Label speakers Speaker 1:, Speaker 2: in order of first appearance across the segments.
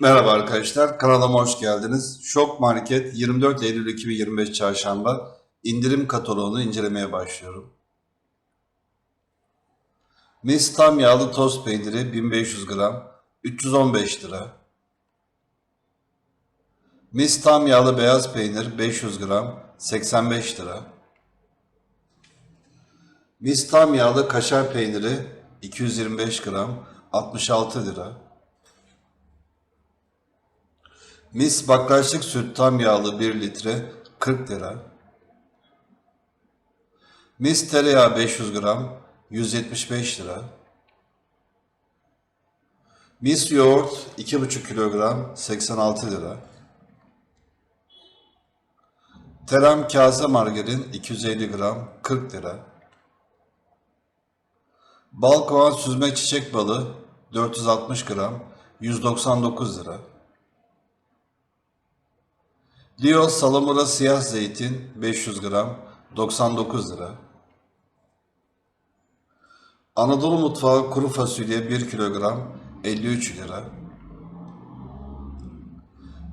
Speaker 1: Merhaba arkadaşlar, kanalıma hoş geldiniz. Şok Market 24 Eylül 2025 Çarşamba indirim kataloğunu incelemeye başlıyorum. Mis tam yağlı toz peyniri 1500 gram 315 lira. Mis tam yağlı beyaz peynir 500 gram 85 lira. Mis tam yağlı kaşar peyniri 225 gram 66 lira. Mis baklajlık süt tam yağlı 1 litre 40 lira. Mis tereyağı 500 gram 175 lira. Mis yoğurt 2,5 kilogram 86 lira. Teram kase margarin 250 gram 40 lira. Bal kovan süzme çiçek balı 460 gram 199 lira. Leo salamura siyah zeytin 500 gram 99 lira. Anadolu mutfağı kuru fasulye 1 kilogram 53 lira.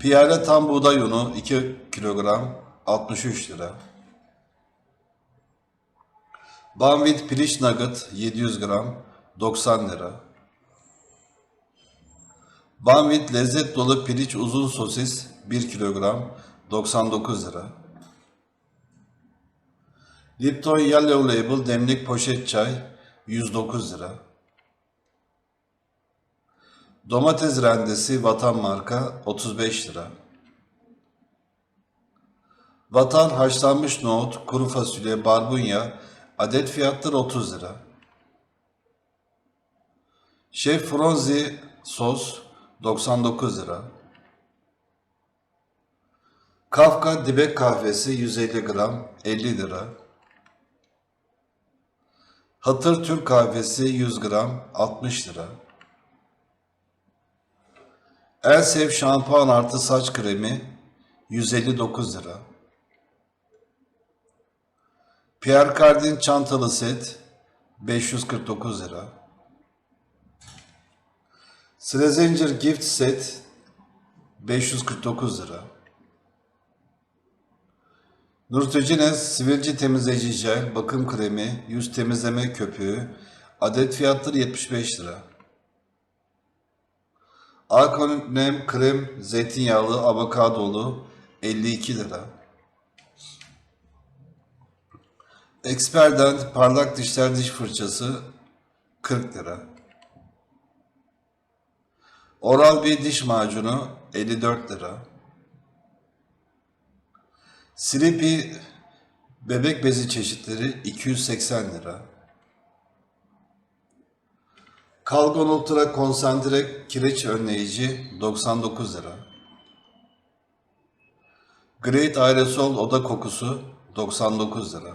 Speaker 1: Piyale tam buğday unu 2 kilogram 63 lira. Banvit piliç nugget 700 gram 90 lira. Banvit lezzet dolu piliç uzun sosis 1 kilogram 99 lira. Lipton Yellow Label demlik poşet çay 109 lira. Domates rendesi Vatan marka 35 lira. Vatan haşlanmış nohut, kuru fasulye, barbunya adet fiyatları 30 lira. Şef Fronzi sos 99 lira. Kafka dibek kahvesi 150 gram 50 lira. Hatır Türk kahvesi 100 gram 60 lira. Elsev şampuan artı saç kremi 159 lira. Pierre Cardin çantalı set 549 lira. Slazenger gift set 549 lira. Nurtecines sivilce temizleyici jel, bakım kremi, yüz temizleme köpüğü, adet fiyatları 75 lira. Alkonem krem, zeytinyağlı, avokadolu 52 lira. Experdent parlak dişler diş fırçası 40 lira. Oral-B diş macunu 54 lira. Sleepy bebek bezi çeşitleri 280 lira. Kalgon Ultra konsantre kireç önleyici 99 lira. Great Aerosol oda kokusu 99 lira.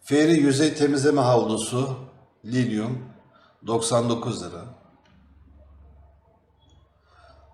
Speaker 1: Fairy yüzey temizleme havlusu Lilium 99 lira.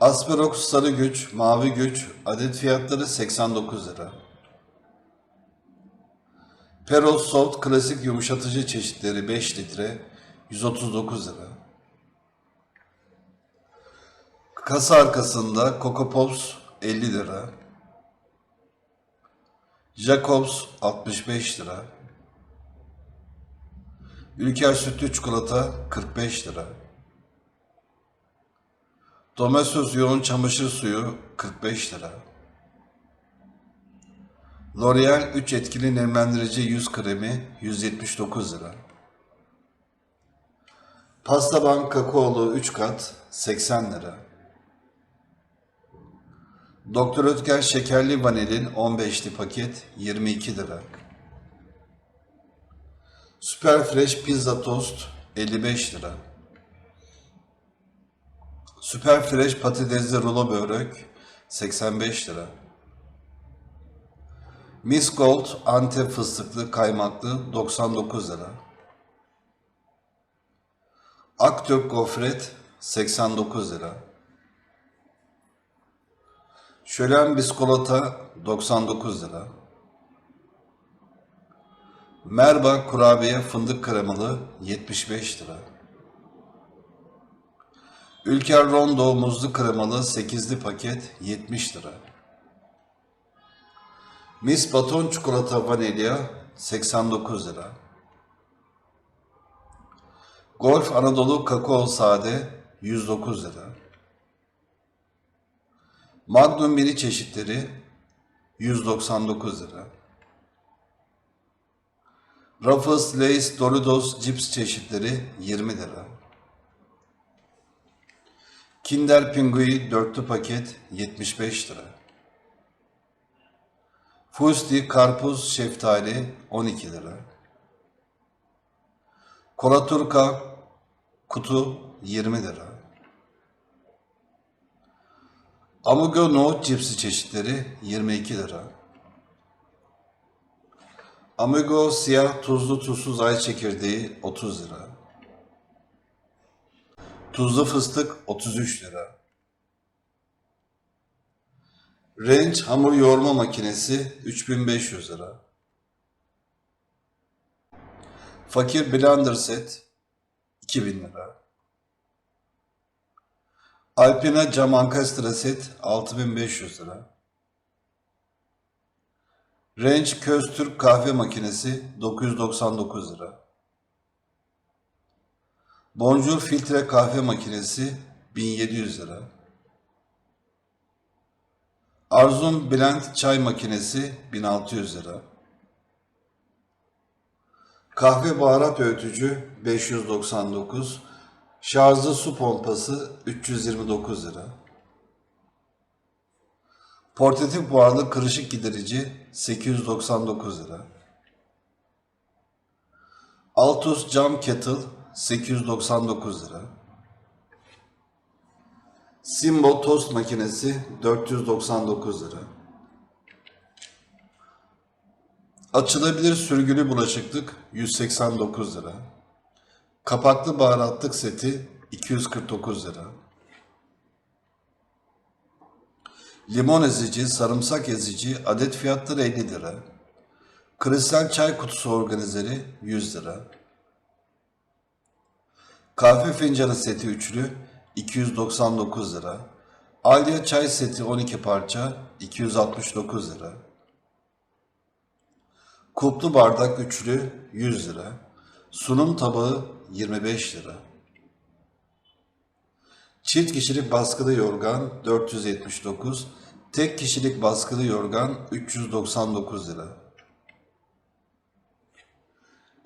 Speaker 1: Asperox sarı güç, mavi güç adet fiyatları 89 lira. Peros Soft klasik yumuşatıcı çeşitleri 5 litre 139 lira. Kasa arkasında Coco Pops 50 lira. Jacobs 65 lira. Ülker sütlü çikolata 45 lira. Domestos yoğun çamaşır suyu 45 lira. L'Oreal 3 etkili nemlendirici yüz kremi 179 lira. Pasta bank kakaolu 3 kat 80 lira. Doktor Ötker şekerli vanilin 15'li paket 22 lira. Super Fresh pizza tost 55 lira. Süper Fresh patatesli rulo börek 85 lira. Miss Gold Antep fıstıklı kaymaklı 99 lira. Aktürk gofret 89 lira. Şölen biskolata 99 lira. Merba kurabiye fındık kremalı 75 lira. Ülker Rondo muzlu kremalı 8'li paket 70 lira. Miss Baton çikolata vanilya 89 lira. Golf Anadolu kakao sade 109 lira. Magnum mini çeşitleri 199 lira. Ruffles, Lay's, Doritos cips çeşitleri 20 lira. Kinder Pingui dörtlü paket 75 lira. Fusti karpuz şeftali 12 lira. Kola Turka kutu 20 lira. Amigo nohut cipsi çeşitleri 22 lira. Amigo siyah tuzlu tuzsuz ay çekirdeği 30 lira. Tuzlu fıstık 33 lira. Range hamur yoğurma makinesi 3500 lira. Fakir blender set 2000 lira. Alpina cam ankastre set 6500 lira. Range Köz Türk kahve makinesi 999 lira. Bonjour filtre kahve makinesi 1700 lira. Arzum Blend çay makinesi 1600 lira. Kahve baharat öğütücü 599. Şarjlı su pompası 329 lira. Portatif buharlı kırışık giderici 899 lira. Altus cam kettle 899 lira. Simbo tost makinesi 499 lira. Açılabilir sürgülü bulaşıklık 189 lira. Kapaklı baharatlık seti 249 lira. Limon ezici, sarımsak ezici adet fiyatları 50 lira. Kristal çay kutusu organizeri 100 lira. Kahve fincanı seti üçlü 299 lira. Alya çay seti 12 parça 269 lira. Kuplu bardak üçlü 100 lira. Sunum tabağı 25 lira. Çift kişilik baskılı yorgan 479, tek kişilik baskılı yorgan 399 lira.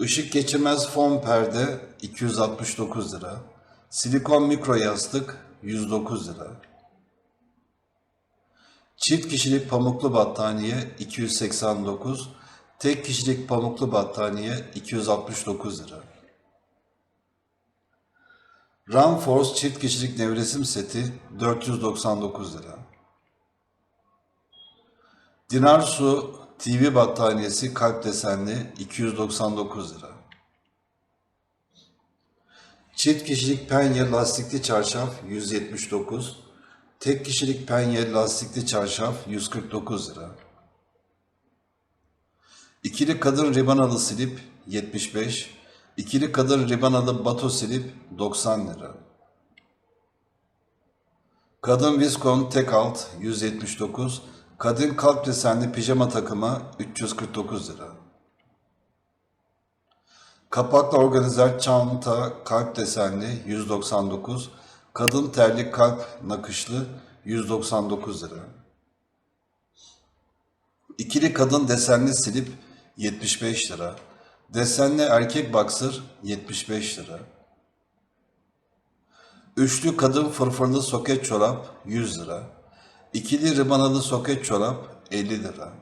Speaker 1: Işık geçirmez fon perde 269 lira. Silikon mikro yastık 109 lira. Çift kişilik pamuklu battaniye 289, tek kişilik pamuklu battaniye 269 lira. Ramforce çift kişilik nevresim seti 499 lira. Dinar Su TV battaniyesi kalp desenli 299 lira. Çift kişilik penye lastikli çarşaf 179, tek kişilik penye lastikli çarşaf 149 lira. İkili kadın ribanalı silip 75, ikili kadın ribanalı bato silip 90 lira. Kadın viskon tek alt 179, kadın kalp desenli pijama takımı 349 lira. Kapaklı organizer çanta kalp desenli 199, kadın terlik kalp nakışlı 199 lira. İkili kadın desenli silip 75 lira. Desenli erkek baksır 75 lira. Üçlü kadın fırfırlı soket çorap 100 lira. İkili ribanalı soket çorap 50 lira.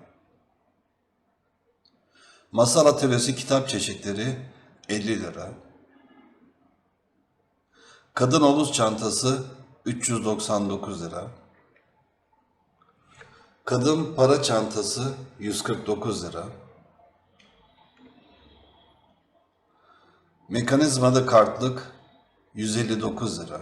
Speaker 1: Masal atölyesi kitap çeşitleri 50 lira. Kadın omuz çantası 399 lira. Kadın para çantası 149 lira. Mekanizmalı kartlık 159 lira.